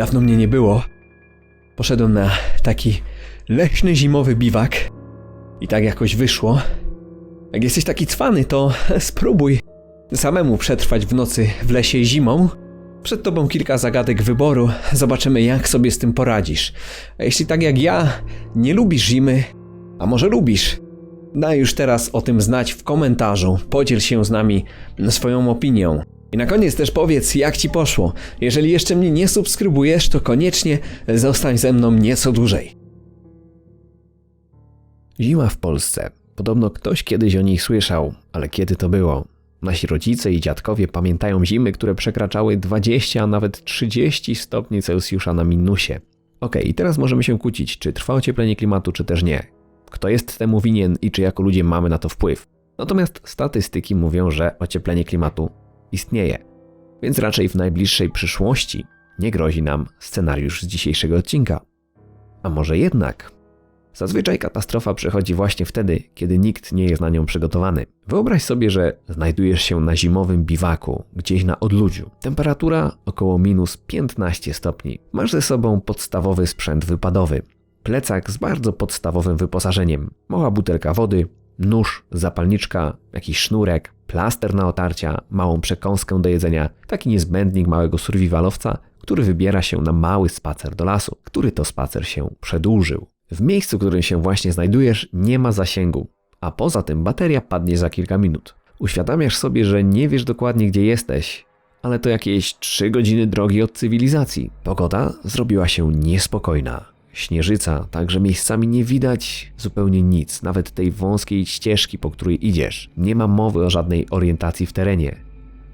Dawno mnie nie było. Poszedłem na taki leśny zimowy biwak i tak jakoś wyszło. Jak jesteś taki cwany, to spróbuj samemu przetrwać w nocy w lesie zimą. Przed tobą kilka zagadek wyboru. Zobaczymy, jak sobie z tym poradzisz. A jeśli tak jak ja, nie lubisz zimy, a może lubisz, daj już teraz o tym znać w komentarzu. Podziel się z nami swoją opinią. I na koniec też powiedz, jak ci poszło. Jeżeli jeszcze mnie nie subskrybujesz, to koniecznie zostań ze mną nieco dłużej. Zima w Polsce. Podobno ktoś kiedyś o niej słyszał, ale kiedy to było? Nasi rodzice i dziadkowie pamiętają zimy, które przekraczały 20, a nawet 30 stopni Celsjusza na minusie. Okej, i teraz możemy się kłócić, czy trwa ocieplenie klimatu, czy też nie. Kto jest temu winien i czy jako ludzie mamy na to wpływ. Natomiast statystyki mówią, że ocieplenie klimatu istnieje. Więc raczej w najbliższej przyszłości nie grozi nam scenariusz z dzisiejszego odcinka. A może jednak? Zazwyczaj katastrofa przychodzi właśnie wtedy, kiedy nikt nie jest na nią przygotowany. Wyobraź sobie, że znajdujesz się na zimowym biwaku, gdzieś na odludziu. Temperatura około minus 15 stopni. Masz ze sobą podstawowy sprzęt wypadowy. Plecak z bardzo podstawowym wyposażeniem. Mała butelka wody, nóż, zapalniczka, jakiś sznurek, plaster na otarcia, małą przekąskę do jedzenia, taki niezbędnik małego survivalowca, który wybiera się na mały spacer do lasu, który to spacer się przedłużył. W miejscu, w którym się właśnie znajdujesz, nie ma zasięgu, a poza tym bateria padnie za kilka minut. Uświadamiasz sobie, że nie wiesz dokładnie gdzie jesteś, ale to jakieś 3 godziny drogi od cywilizacji. Pogoda zrobiła się niespokojna. Śnieżyca, także miejscami nie widać zupełnie nic, nawet tej wąskiej ścieżki, po której idziesz. Nie ma mowy o żadnej orientacji w terenie.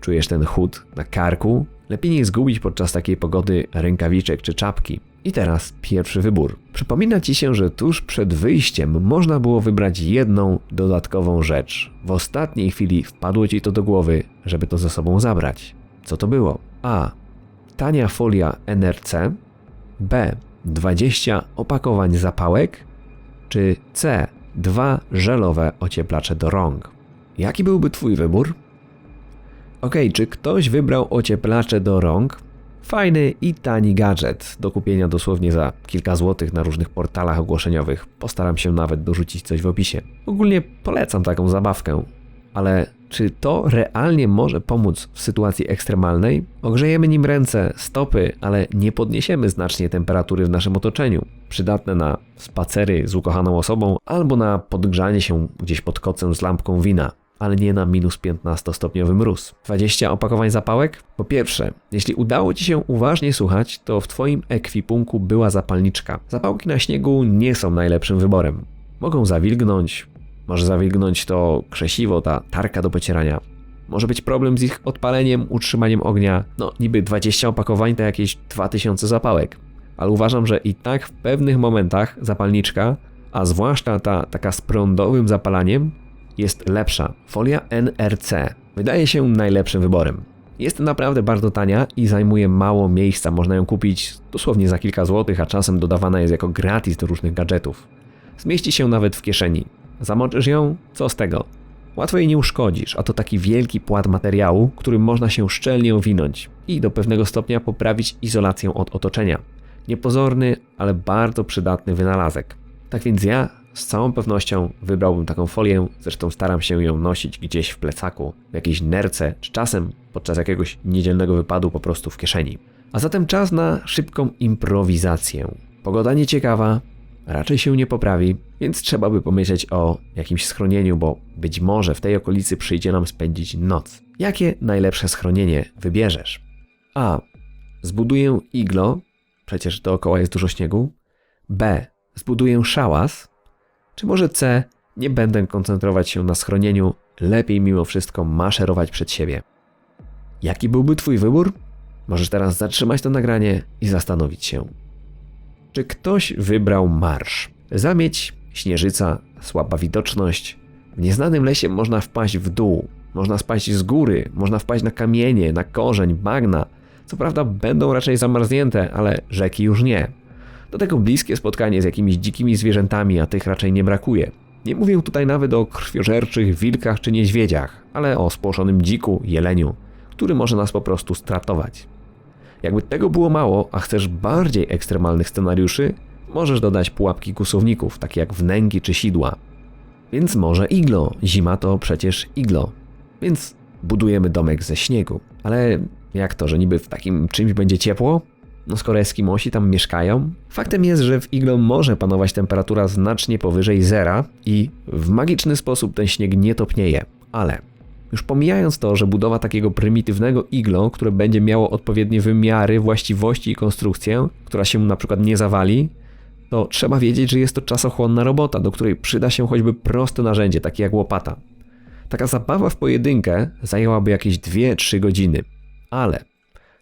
Czujesz ten chód na karku? Lepiej nie zgubić podczas takiej pogody rękawiczek czy czapki. I teraz pierwszy wybór. Przypomina ci się, że tuż przed wyjściem można było wybrać jedną dodatkową rzecz. W ostatniej chwili wpadło ci to do głowy, żeby to ze sobą zabrać. Co to było? A. Tania folia NRC. B. 20 opakowań zapałek. Czy C. Dwa żelowe ocieplacze do rąk. Jaki byłby twój wybór? Ok, czy ktoś wybrał ocieplacze do rąk? Fajny i tani gadżet do kupienia dosłownie za kilka złotych na różnych portalach ogłoszeniowych. Postaram się nawet dorzucić coś w opisie. Ogólnie polecam taką zabawkę. Ale czy to realnie może pomóc w sytuacji ekstremalnej? Ogrzejemy nim ręce, stopy, ale nie podniesiemy znacznie temperatury w naszym otoczeniu. Przydatne na spacery z ukochaną osobą albo na podgrzanie się gdzieś pod kocem z lampką wina ale nie na minus 15-stopniowy mróz. 20 opakowań zapałek? Po pierwsze, jeśli udało Ci się uważnie słuchać, to w Twoim ekwipunku była zapalniczka. Zapałki na śniegu nie są najlepszym wyborem. Mogą zawilgnąć, może zawilgnąć to krzesiwo, ta tarka do pocierania. Może być problem z ich odpaleniem, utrzymaniem ognia. No, niby 20 opakowań to jakieś 2000 zapałek. Ale uważam, że i tak w pewnych momentach zapalniczka, a zwłaszcza ta taka z prądowym zapalaniem, jest lepsza. Folia NRC wydaje się najlepszym wyborem. Jest naprawdę bardzo tania i zajmuje mało miejsca. Można ją kupić dosłownie za kilka złotych, a czasem dodawana jest jako gratis do różnych gadżetów. Zmieści się nawet w kieszeni. Zamoczysz ją? Co z tego? Łatwo jej nie uszkodzisz, a to taki wielki płat materiału, którym można się szczelnie owinąć i do pewnego stopnia poprawić izolację od otoczenia. Niepozorny, ale bardzo przydatny wynalazek. Tak więc ja z całą pewnością wybrałbym taką folię, zresztą staram się ją nosić gdzieś w plecaku, w jakiejś nerce, czy czasem podczas jakiegoś niedzielnego wypadu po prostu w kieszeni. A zatem czas na szybką improwizację. Pogoda nieciekawa, raczej się nie poprawi, więc trzeba by pomyśleć o jakimś schronieniu, bo być może w tej okolicy przyjdzie nam spędzić noc. Jakie najlepsze schronienie wybierzesz? A. Zbuduję iglo, przecież dookoła jest dużo śniegu. B. Zbuduję szałas, czy może C, nie będę koncentrować się na schronieniu, lepiej mimo wszystko maszerować przed siebie. Jaki byłby Twój wybór? Możesz teraz zatrzymać to nagranie i zastanowić się. Czy ktoś wybrał marsz? Zamieć, śnieżyca, słaba widoczność. W nieznanym lesie można wpaść w dół, można spaść z góry, można wpaść na kamienie, na korzeń, bagna. Co prawda będą raczej zamarznięte, ale rzeki już nie. Do tego bliskie spotkanie z jakimiś dzikimi zwierzętami, a tych raczej nie brakuje. Nie mówię tutaj nawet o krwiożerczych wilkach czy niedźwiedziach, ale o spłoszonym dziku, jeleniu, który może nas po prostu stratować. Jakby tego było mało, a chcesz bardziej ekstremalnych scenariuszy, możesz dodać pułapki kusowników, takie jak wnęgi czy sidła. Więc może iglo, zima to przecież iglo. Więc budujemy domek ze śniegu. Ale jak to, że niby w takim czymś będzie ciepło? No skoro Eskimosi tam mieszkają? Faktem jest, że w iglo może panować temperatura znacznie powyżej zera i w magiczny sposób ten śnieg nie topnieje. Ale już pomijając to, że budowa takiego prymitywnego iglo, które będzie miało odpowiednie wymiary, właściwości i konstrukcję, która się na przykład nie zawali, to trzeba wiedzieć, że jest to czasochłonna robota, do której przyda się choćby proste narzędzie, takie jak łopata. Taka zabawa w pojedynkę zajęłaby jakieś 2-3 godziny. Ale,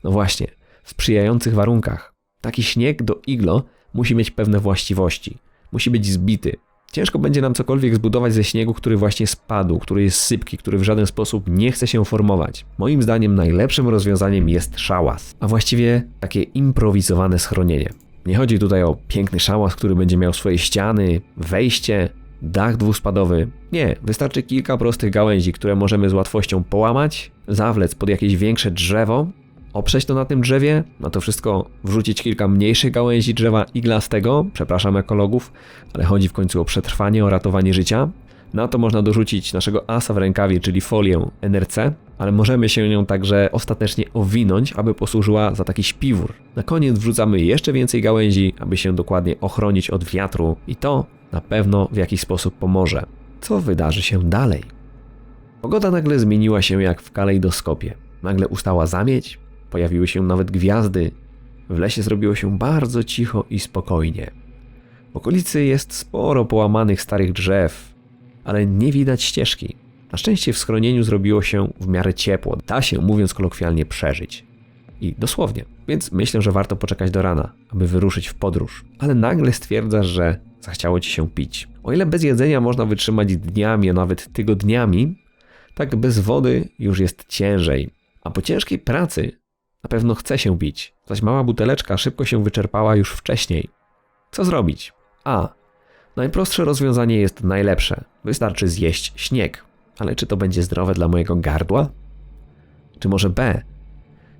no właśnie, w sprzyjających warunkach. Taki śnieg do iglo musi mieć pewne właściwości. Musi być zbity. Ciężko będzie nam cokolwiek zbudować ze śniegu, który właśnie spadł, który jest sypki, który w żaden sposób nie chce się formować. Moim zdaniem najlepszym rozwiązaniem jest szałas, a właściwie takie improwizowane schronienie. Nie chodzi tutaj o piękny szałas, który będzie miał swoje ściany, wejście, dach dwuspadowy. Nie, wystarczy kilka prostych gałęzi, które możemy z łatwością połamać, zawlec pod jakieś większe drzewo, oprzeć to na tym drzewie, na to wszystko wrzucić kilka mniejszych gałęzi drzewa iglastego, przepraszam ekologów, ale chodzi w końcu o przetrwanie, o ratowanie życia. Na to można dorzucić naszego asa w rękawie, czyli folię NRC, ale możemy się nią także ostatecznie owinąć, aby posłużyła za taki śpiwór. Na koniec wrzucamy jeszcze więcej gałęzi, aby się dokładnie ochronić od wiatru i to na pewno w jakiś sposób pomoże. Co wydarzy się dalej? Pogoda nagle zmieniła się jak w kalejdoskopie. Nagle ustała zamieć, pojawiły się nawet gwiazdy. W lesie zrobiło się bardzo cicho i spokojnie. W okolicy jest sporo połamanych starych drzew, ale nie widać ścieżki. Na szczęście w schronieniu zrobiło się w miarę ciepło. Da się, mówiąc kolokwialnie, przeżyć. I dosłownie. Więc myślę, że warto poczekać do rana, aby wyruszyć w podróż. Ale nagle stwierdzasz, że zachciało ci się pić. O ile bez jedzenia można wytrzymać dniami, a nawet tygodniami, tak bez wody już jest ciężej. A po ciężkiej pracy na pewno chce się pić, zaś mała buteleczka szybko się wyczerpała już wcześniej. Co zrobić? A. Najprostsze rozwiązanie jest najlepsze. Wystarczy zjeść śnieg. Ale czy to będzie zdrowe dla mojego gardła? Czy może B?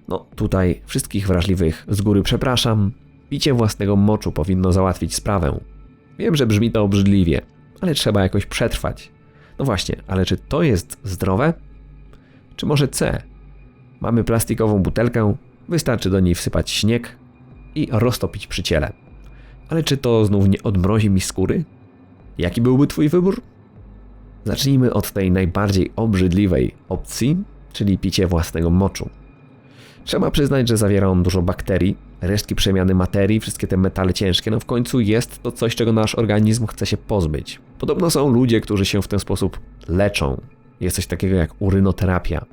No, tutaj wszystkich wrażliwych z góry przepraszam. Picie własnego moczu powinno załatwić sprawę. Wiem, że brzmi to obrzydliwie, ale trzeba jakoś przetrwać. No właśnie, ale czy to jest zdrowe? Czy może C? Mamy plastikową butelkę, wystarczy do niej wsypać śnieg i roztopić przy ciele. Ale czy to znów nie odmrozi mi skóry? Jaki byłby Twój wybór? Zacznijmy od tej najbardziej obrzydliwej opcji, czyli picie własnego moczu. Trzeba przyznać, że zawiera on dużo bakterii, resztki przemiany materii, wszystkie te metale ciężkie. No w końcu jest to coś, czego nasz organizm chce się pozbyć. Podobno są ludzie, którzy się w ten sposób leczą. Jest coś takiego jak urynoterapia.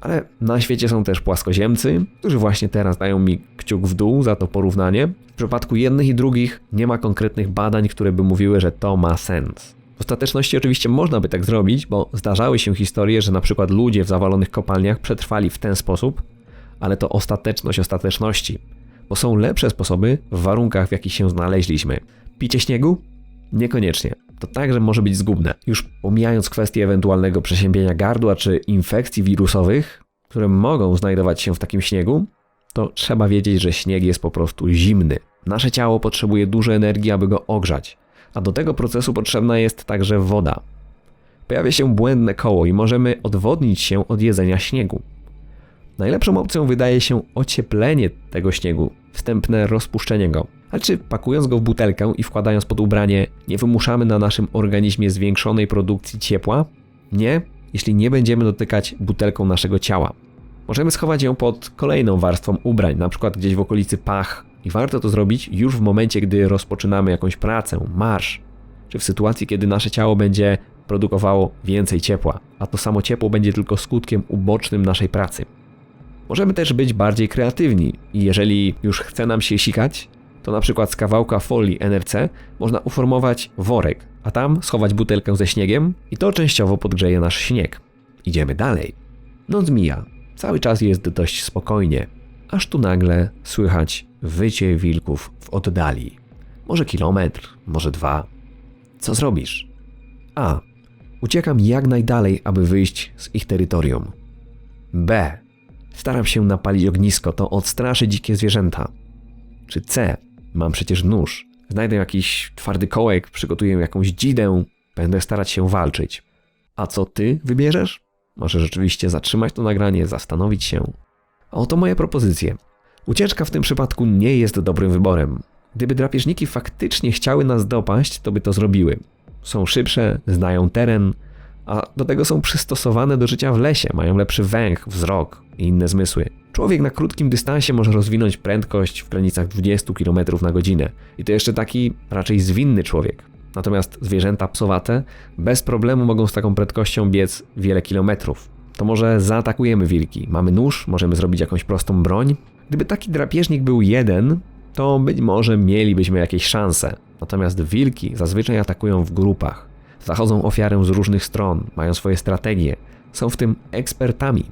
Ale na świecie są też płaskoziemcy, którzy właśnie teraz dają mi kciuk w dół za to porównanie. W przypadku jednych i drugich nie ma konkretnych badań, które by mówiły, że to ma sens. W ostateczności oczywiście można by tak zrobić, bo zdarzały się historie, że na przykład ludzie w zawalonych kopalniach przetrwali w ten sposób, ale to ostateczność ostateczności, bo są lepsze sposoby w warunkach, w jakich się znaleźliśmy. Picie śniegu? Niekoniecznie. To także może być zgubne. Już pomijając kwestię ewentualnego przeziębienia gardła czy infekcji wirusowych, które mogą znajdować się w takim śniegu, to trzeba wiedzieć, że śnieg jest po prostu zimny. Nasze ciało potrzebuje dużo energii, aby go ogrzać, a do tego procesu potrzebna jest także woda. Pojawia się błędne koło i możemy odwodnić się od jedzenia śniegu. Najlepszą opcją wydaje się ocieplenie tego śniegu, wstępne rozpuszczenie go. Ale czy pakując go w butelkę i wkładając pod ubranie, nie wymuszamy na naszym organizmie zwiększonej produkcji ciepła? Nie, jeśli nie będziemy dotykać butelką naszego ciała. Możemy schować ją pod kolejną warstwą ubrań, na przykład gdzieś w okolicy pach. I warto to zrobić już w momencie, gdy rozpoczynamy jakąś pracę, marsz, czy w sytuacji, kiedy nasze ciało będzie produkowało więcej ciepła, a to samo ciepło będzie tylko skutkiem ubocznym naszej pracy. Możemy też być bardziej kreatywni i jeżeli już chce nam się sikać, to na przykład z kawałka folii NRC można uformować worek, a tam schować butelkę ze śniegiem i to częściowo podgrzeje nasz śnieg. Idziemy dalej. Noc mija. Cały czas jest dość spokojnie, aż tu nagle słychać wycie wilków w oddali. Może kilometr, może dwa. Co zrobisz? A. Uciekam jak najdalej, aby wyjść z ich terytorium. B. Staram się napalić ognisko, to odstraszy dzikie zwierzęta. Czy C? Mam przecież nóż. Znajdę jakiś twardy kołek, przygotuję jakąś dzidę, będę starać się walczyć. A co ty wybierzesz? Może rzeczywiście zatrzymać to nagranie, zastanowić się. Oto moje propozycje. Ucieczka w tym przypadku nie jest dobrym wyborem. Gdyby drapieżniki faktycznie chciały nas dopaść, to by to zrobiły. Są szybsze, znają teren, a do tego są przystosowane do życia w lesie, mają lepszy węch, wzrok i inne zmysły. Człowiek na krótkim dystansie może rozwinąć prędkość w granicach 20 km na godzinę i to jeszcze taki raczej zwinny człowiek. Natomiast zwierzęta psowate bez problemu mogą z taką prędkością biec wiele kilometrów. To może zaatakujemy wilki. Mamy nóż, możemy zrobić jakąś prostą broń. Gdyby taki drapieżnik był jeden, to być może mielibyśmy jakieś szanse. Natomiast wilki zazwyczaj atakują w grupach. Zachodzą ofiarę z różnych stron, mają swoje strategie, są w tym ekspertami.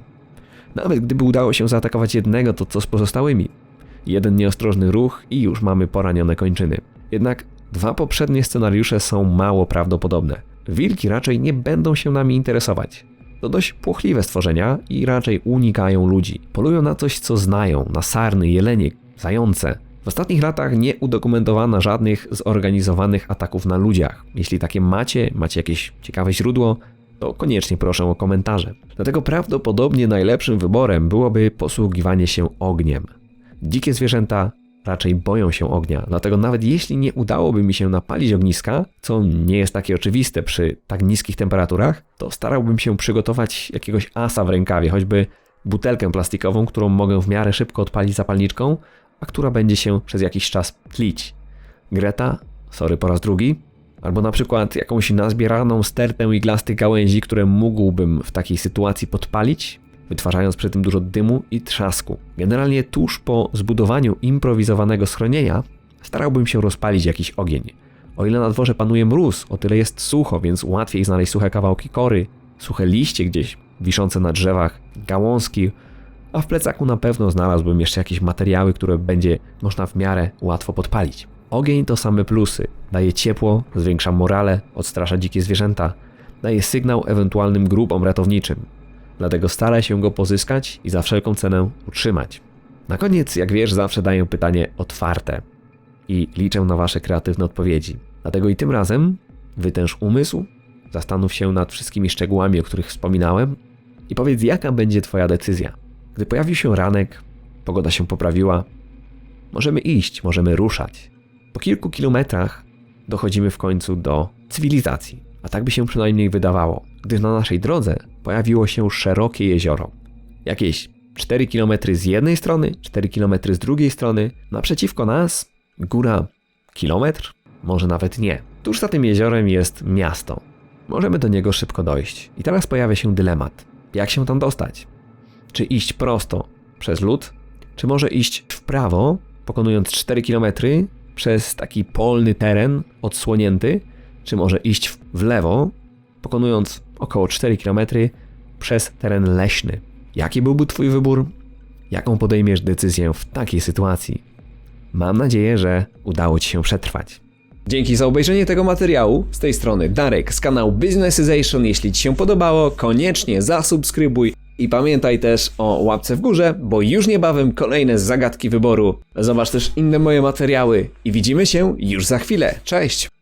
Nawet gdyby udało się zaatakować jednego, to co z pozostałymi? Jeden nieostrożny ruch i już mamy poranione kończyny. Jednak dwa poprzednie scenariusze są mało prawdopodobne. Wilki raczej nie będą się nami interesować. To dość płochliwe stworzenia i raczej unikają ludzi. Polują na coś, co znają, na sarny, jelenie, zające. W ostatnich latach nie udokumentowano żadnych zorganizowanych ataków na ludziach. Jeśli takie macie, macie jakieś ciekawe źródło, to koniecznie proszę o komentarze. Dlatego prawdopodobnie najlepszym wyborem byłoby posługiwanie się ogniem. Dzikie zwierzęta raczej boją się ognia, dlatego nawet jeśli nie udałoby mi się napalić ogniska, co nie jest takie oczywiste przy tak niskich temperaturach, to starałbym się przygotować jakiegoś asa w rękawie, choćby butelkę plastikową, którą mogę w miarę szybko odpalić zapalniczką, a która będzie się przez jakiś czas tlić. Greta, sorry po raz drugi, albo na przykład jakąś nazbieraną stertę iglastych gałęzi, które mógłbym w takiej sytuacji podpalić, wytwarzając przy tym dużo dymu i trzasku. Generalnie tuż po zbudowaniu improwizowanego schronienia starałbym się rozpalić jakiś ogień. O ile na dworze panuje mróz, o tyle jest sucho, więc łatwiej znaleźć suche kawałki kory, suche liście gdzieś wiszące na drzewach, gałązki, a w plecaku na pewno znalazłbym jeszcze jakieś materiały, które będzie można w miarę łatwo podpalić. Ogień to same plusy. Daje ciepło, zwiększa morale, odstrasza dzikie zwierzęta, daje sygnał ewentualnym grupom ratowniczym. Dlatego staraj się go pozyskać i za wszelką cenę utrzymać. Na koniec, jak wiesz, zawsze daję pytanie otwarte i liczę na Wasze kreatywne odpowiedzi. Dlatego i tym razem wytęż umysł, zastanów się nad wszystkimi szczegółami, o których wspominałem i powiedz, jaka będzie Twoja decyzja. Gdy pojawił się ranek, pogoda się poprawiła, możemy iść, możemy ruszać. Po kilku kilometrach dochodzimy w końcu do cywilizacji, a tak by się przynajmniej wydawało, gdy na naszej drodze pojawiło się szerokie jezioro. Jakieś 4 km z jednej strony, 4 km z drugiej strony, naprzeciwko nas góra kilometr, może nawet nie. Tuż za tym jeziorem jest miasto. Możemy do niego szybko dojść. I teraz pojawia się dylemat. Jak się tam dostać? Czy iść prosto przez lód, czy może iść w prawo, pokonując 4 km przez taki polny teren odsłonięty, czy może iść w- lewo, pokonując około 4 km przez teren leśny. Jaki byłby Twój wybór? Jaką podejmiesz decyzję w takiej sytuacji? Mam nadzieję, że udało Ci się przetrwać. Dzięki za obejrzenie tego materiału. Z tej strony Darek z kanału Businessization. Jeśli Ci się podobało, koniecznie zasubskrybuj i pamiętaj też o łapce w górze, bo już niebawem kolejne zagadki wyboru. Zobacz też inne moje materiały i widzimy się już za chwilę. Cześć!